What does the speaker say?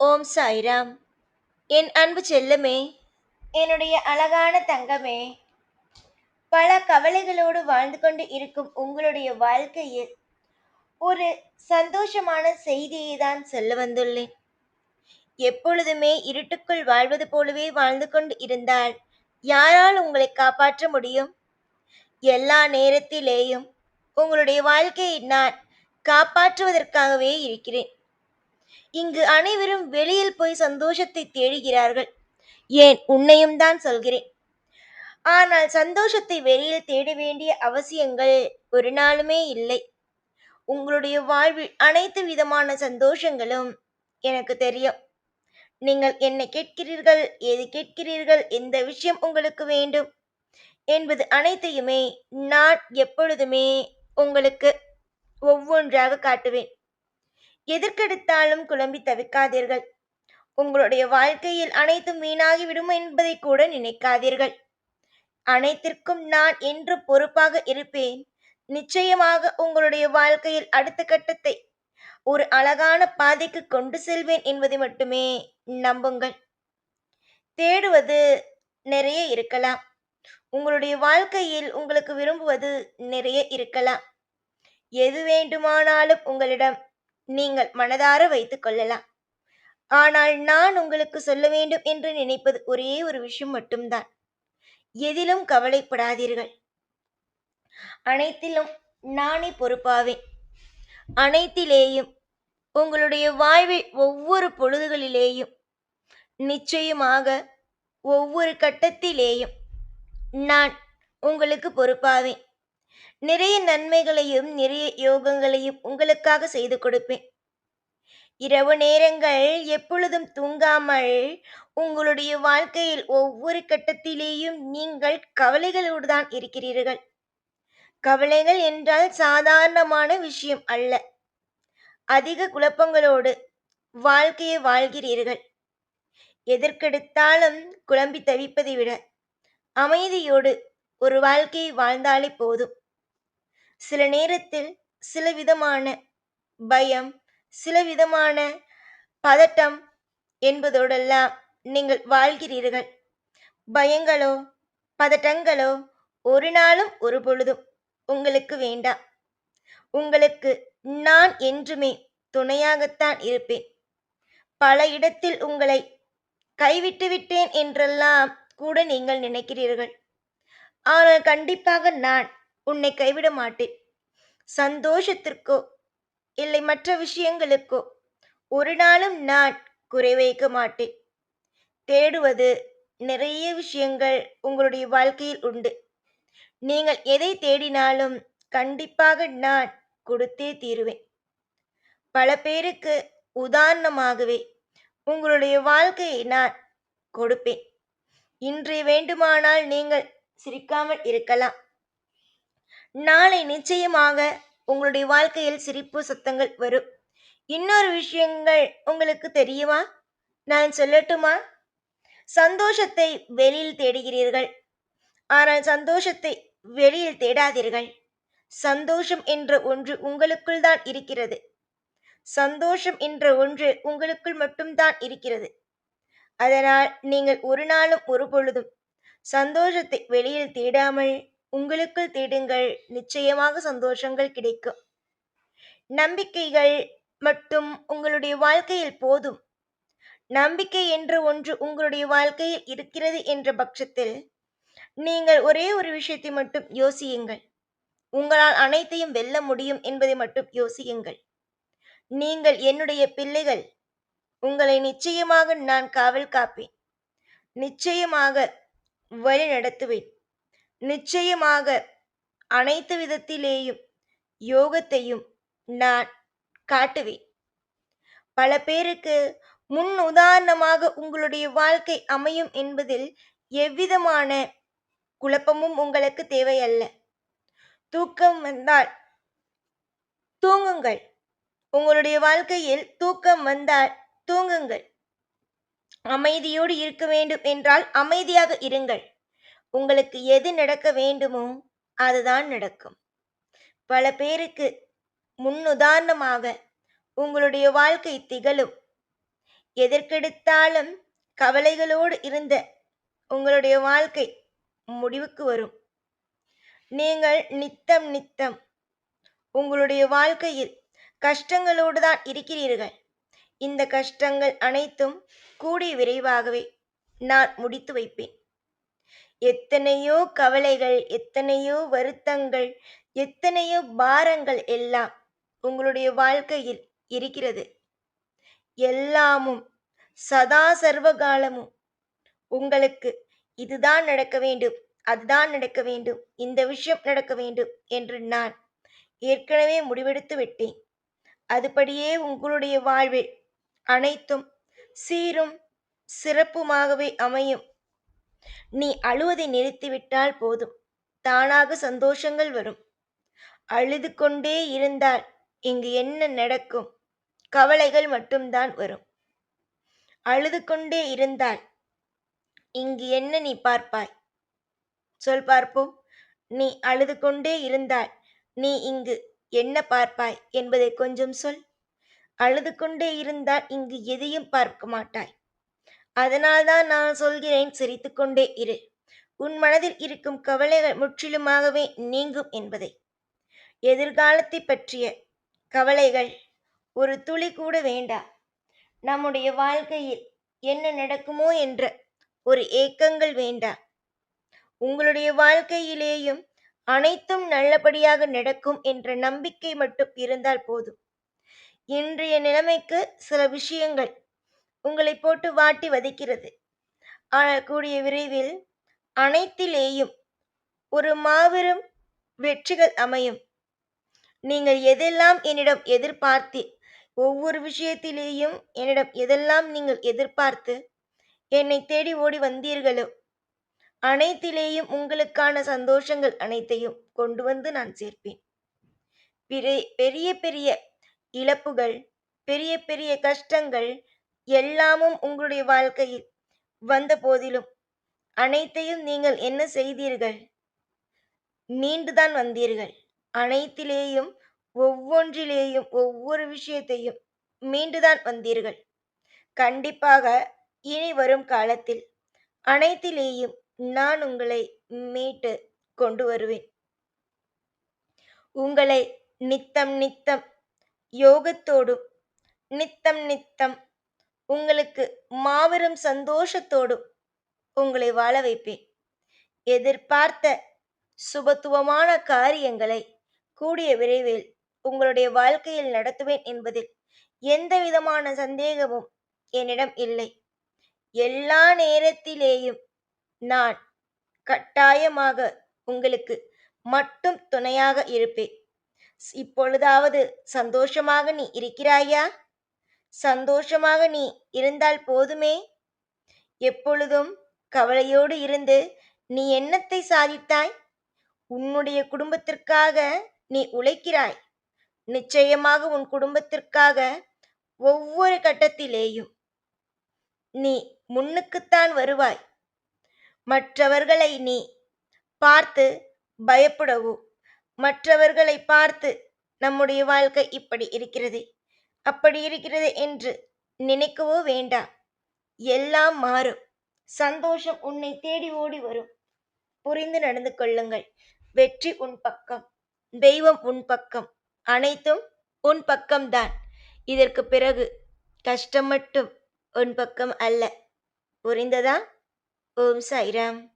ஓம் சாய்ராம். என் அன்பு செல்லமே என்னுடைய அழகான தங்கமே பல கவலைகளோடு வாழ்ந்து கொண்டு இருக்கும் உங்களுடைய வாழ்க்கையில் ஒரு சந்தோஷமான செய்தியை தான் சொல்ல வந்துள்ளேன். எப்பொழுதுமே இருட்டுக்குள் வாழ்வது போலவே வாழ்ந்து கொண்டு இருந்தால் யாரால் உங்களை காப்பாற்ற முடியும்? எல்லா நேரத்திலேயும் உங்களுடைய வாழ்க்கையை நான் காப்பாற்றுவதற்காகவே இருக்கிறேன். இங்கு அனைவரும் வெளியில் போய் சந்தோஷத்தை தேடுகிறார்கள். ஏன்? உன்னையும் தான் சொல்கிறேன். ஆனால் சந்தோஷத்தை வெளியில் தேட வேண்டிய அவசியங்கள் ஒரு நாளுமே இல்லை. உங்களுடைய வாழ்வில் அனைத்து விதமான சந்தோஷங்களும் எனக்கு தெரியும். நீங்கள் என்ன கேட்கிறீர்கள்? எது கேட்கிறீர்கள்? எந்த விஷயம் உங்களுக்கு வேண்டும்? என்பது அனைத்தையுமே நான் எப்பொழுதுமே உங்களுக்கு ஒவ்வொன்றாக காட்டுவேன். எதற்கெடுத்தாலும் குழம்பி தவிக்காதீர்கள். உங்களுடைய வாழ்க்கையில் அனைத்தும் வீணாகி விடும் என்பதை கூட நினைக்காதீர்கள். அனைத்திற்கும் நான் என்று பொறுப்பாக இருப்பேன். நிச்சயமாக உங்களுடைய வாழ்க்கையில் அடுத்த கட்டத்தை ஒரு அழகான பாதைக்கு கொண்டு செல்வேன் என்பதை மட்டுமே நம்புங்கள். தேடுவது நிறைய இருக்கலாம். உங்களுடைய வாழ்க்கையில் உங்களுக்கு விரும்புவது நிறைய இருக்கலாம். எது வேண்டுமானாலும் உங்களிடம் நீங்கள் மனதார வைத்துக் கொள்ளலாம். ஆனால் நான் உங்களுக்கு சொல்ல வேண்டும் என்று நினைப்பது ஒரே ஒரு விஷயம் மட்டும்தான். எதிலும் கவலைப்படாதீர்கள். அனைத்திலும் நானே பொறுப்பாவேன். அனைத்திலேயும் உங்களுடைய வாழ்வில் ஒவ்வொரு பொழுதுகளிலேயும் நிச்சயமாக ஒவ்வொரு கட்டத்திலேயும் நான் உங்களுக்கு பொறுப்பாவேன். நிறைய நன்மைகளையும் நிறைய யோகங்களையும் உங்களுக்காக செய்து கொடுப்பேன். இரவு நேரங்கள் எப்பொழுதும் தூங்காமல் உங்களுடைய வாழ்க்கையில் ஒவ்வொரு கட்டத்திலேயும் நீங்கள் கவலைகளோடு தான் இருக்கிறீர்கள். கவலைகள் என்றால் சாதாரணமான விஷயம் அல்ல. அதிக குழப்பங்களோடு வாழ்க்கையை வாழ்கிறீர்கள். எதற்கெடுத்தாலும் குழம்பி தவிப்பதை விட அமைதியோடு ஒரு வாழ்க்கையை வாழ்ந்தாலே போதும். சில நேரத்தில் சில விதமான பயம் சில விதமான பதட்டம் என்பதோடெல்லாம் நீங்கள் வாழ்கிறீர்கள். பயங்களோ பதட்டங்களோ ஒரு நாளும் ஒரு பொழுதும் உங்களுக்கு வேண்டாம். உங்களுக்கு நான் என்றுமே துணையாகத்தான் இருப்பேன். பல இடத்தில் உங்களை கைவிட்டு விட்டேன் என்றெல்லாம் கூட நீங்கள் நினைக்கிறீர்கள். ஆனால் கண்டிப்பாக நான் உன்னை கைவிட மாட்டேன். சந்தோஷத்திற்கோ இல்லை மற்ற விஷயங்களுக்கோ ஒரு நாளும் நான் குறை வைக்க மாட்டேன். தேடுவது நிறைய விஷயங்கள் உங்களுடைய வாழ்க்கையில் உண்டு. நீங்கள் எதை தேடினாலும் கண்டிப்பாக நான் கொடுத்தே தீருவேன். பல பேருக்கு உதாரணமாகவே உங்களுடைய வாழ்க்கையை நான் கொடுப்பேன். இன்று வேண்டுமானால் நீங்கள் சிரிக்காமல் இருக்கலாம். நாளை நிச்சயமாக உங்களுடைய வாழ்க்கையில் சிரிப்பு சத்தங்கள் வரும். இன்னொரு விஷயங்கள் உங்களுக்கு தெரியுமா? நான் சொல்லட்டுமா? சந்தோஷத்தை வெளியில் தேடுகிறீர்கள். ஆனால் சந்தோஷத்தை வெளியில் தேடாதீர்கள். சந்தோஷம் என்ற ஒன்று உங்களுக்குள் தான் இருக்கிறது. சந்தோஷம் என்ற ஒன்று உங்களுக்குள் மட்டும்தான் இருக்கிறது. அதனால் நீங்கள் ஒரு நாளும் ஒரு பொழுதும் சந்தோஷத்தை வெளியில் தேடாமல் உங்களுக்குள் தேடுங்கள். நிச்சயமாக சந்தோஷங்கள் கிடைக்கும். நம்பிக்கைகள் மட்டும் உங்களுடைய வாழ்க்கையில் போதும். நம்பிக்கை என்ற ஒன்று உங்களுடைய வாழ்க்கையில் இருக்கிறது என்ற பட்சத்தில் நீங்கள் ஒரே ஒரு விஷயத்தை மட்டும் யோசியுங்கள். உங்களால் அனைத்தையும் வெல்ல முடியும் என்பதை மட்டும் யோசியுங்கள். நீங்கள் என்னுடைய பிள்ளைகள். உங்களை நிச்சயமாக நான் காவல் காப்பேன். நிச்சயமாக வழி நடத்துவேன் நிச்சயமாக அனைத்து விதத்திலேயும் யோகத்தையும் நான் காட்டுவேன். பல பேருக்கு முன் உதாரணமாக உங்களுடைய வாழ்க்கை அமையும் என்பதில் எவ்விதமான குழப்பமும் உங்களுக்கு தேவையல்ல. தூக்கம் வந்தால் தூங்குங்கள். உங்களுடைய வாழ்க்கையில் தூக்கம் வந்தால் தூங்குங்கள். அமைதியோடு இருக்க வேண்டும் என்றால் அமைதியாக இருங்கள். உங்களுக்கு எது நடக்க வேண்டுமோ அதுதான் நடக்கும். பல பேருக்கு முன்னுதாரணமாக உங்களுடைய வாழ்க்கை திகழும். எதற்கெடுத்தாலும் கவலைகளோடு இருந்த உங்களுடைய வாழ்க்கை முடிவுக்கு வரும். நீங்கள் நித்தம் நித்தம் உங்களுடைய வாழ்க்கையில் கஷ்டங்களோடு தான் இருக்கிறீர்கள். இந்த கஷ்டங்கள் அனைத்தும் கூடிய விரைவாகவே நான் முடித்து வைப்பேன். எத்தனையோ கவலைகள் எத்தனையோ வருத்தங்கள் எத்தனையோ பாரங்கள் எல்லாம் உங்களுடைய வாழ்க்கையில் இருக்கிறது. எல்லாமும் சதா சர்வகாலமும் உங்களுக்கு இதுதான் நடக்க வேண்டும் அதுதான் நடக்க வேண்டும் இந்த விஷயம் நடக்க வேண்டும் என்று நான் ஏற்கனவே முடிவெடுத்து விட்டேன். அதுபடியே உங்களுடைய வாழ்வில் அனைத்தும் சீரும் சிறப்புமாகவே அமையும். நீ அழுவதை நிறுத்திவிட்டால் போதும். தானாக சந்தோஷங்கள் வரும். அழுது கொண்டே இருந்தால் இங்கு என்ன நடக்கும்? கவலைகள் மட்டும்தான் வரும். அழுது கொண்டே இருந்தால் இங்கு என்ன நீ பார்ப்பாய்? சொல் பார்ப்போம். நீ அழுது கொண்டே இருந்தால் நீ இங்கு என்ன பார்ப்பாய் என்பதை கொஞ்சம் சொல். அழுது கொண்டே இருந்தால் இங்கு எதையும் பார்க்க மாட்டாய். அதனால்தான் நான் சொல்கிறேன் சிரித்துக்கொண்டே இரு. உன் மனதில் இருக்கும் கவலைகள் முற்றிலுமாகவே நீங்கும் என்பதை. எதிர்காலத்தை பற்றிய கவலைகள் ஒரு துளி கூட வேண்டா. நம்முடைய வாழ்க்கையில் என்ன நடக்குமோ என்ற ஒரு ஏக்கங்கள் வேண்டா. உங்களுடைய வாழ்க்கையிலேயும் அனைத்தும் நல்லபடியாக நடக்கும் என்ற நம்பிக்கை மட்டும் இருந்தால் போதும். இன்றைய நிலைமைக்கு சில விஷயங்கள் உங்களை போட்டு வாட்டி வதைக்கிறது. ஆனால் கூடிய விரைவில் அனைத்திலேயும் ஒரு மாபெரும் வெற்றிகள் அமையும். நீங்கள் எதெல்லாம் என்னிடம் எதிர்பார்த்து ஒவ்வொரு விஷயத்திலேயும் என்னிடம் எதெல்லாம் நீங்கள் எதிர்பார்த்து என்னை தேடி ஓடி வந்தீர்களோ அனைத்திலேயும் உங்களுக்கான சந்தோஷங்கள் அனைத்தையும் கொண்டு வந்து நான் சேர்ப்பேன். பெரிய பெரிய இழப்புகள் பெரிய பெரிய கஷ்டங்கள் எல்லாமும் உங்களுடைய வாழ்க்கையில் வந்த போதிலும் அனைத்தையும் நீங்கள் என்ன செய்தீர்கள்? மீண்டுதான் வந்தீர்கள். அனைத்திலேயும் ஒவ்வொன்றிலேயும் ஒவ்வொரு விஷயத்தையும் மீண்டுதான் வந்தீர்கள். கண்டிப்பாக இனி வரும் காலத்தில் அனைத்திலேயும் நான் உங்களை மீட்டு கொண்டு வருவேன். உங்களை நித்தம் நித்தம் யோகத்தோடும் நித்தம் நித்தம் உங்களுக்கு மாபெரும் சந்தோஷத்தோடும் உங்களை வாழ வைப்பேன். எதிர்பார்த்த சுபத்துவமான காரியங்களை கூடிய விரைவில் உங்களுடைய வாழ்க்கையில் நடத்துவேன் என்பதில் எந்த விதமான சந்தேகமும் என்னிடம் இல்லை. எல்லா நேரத்திலேயும் நான் கட்டாயமாக உங்களுக்கு மட்டும் துணையாக இருப்பேன். இப்பொழுதாவது சந்தோஷமாக நீ இருக்கிறாயா? சந்தோஷமாக நீ இருந்தால் போதுமே. எப்பொழுதும் கவலையோடு இருந்து நீ என்னத்தை சாதித்தாய்? உன்னுடைய குடும்பத்திற்காக நீ உழைக்கிறாய். நிச்சயமாக உன் குடும்பத்திற்காக ஒவ்வொரு கட்டத்திலேயும் நீ முன்னுக்குத்தான் வருவாய். மற்றவர்களை நீ பார்த்து பயப்படவோ மற்றவர்களை பார்த்து நம்முடைய வாழ்க்கை இப்படி இருக்கிறது. அப்படி இருக்கிறது என்று நினைக்கவோ வேண்டாம். எல்லாம் மாறும். சந்தோஷம் உன்னை தேடி ஓடி வரும். புரிந்து நடந்து கொள்ளுங்கள். வெற்றி உன் பக்கம். தெய்வம் உன் பக்கம். அனைத்தும் உன் பக்கம்தான். இதற்கு பிறகு கஷ்டம் மட்டும் உன் பக்கம் அல்ல. புரிந்ததா? ஓம் சாய்ராம்.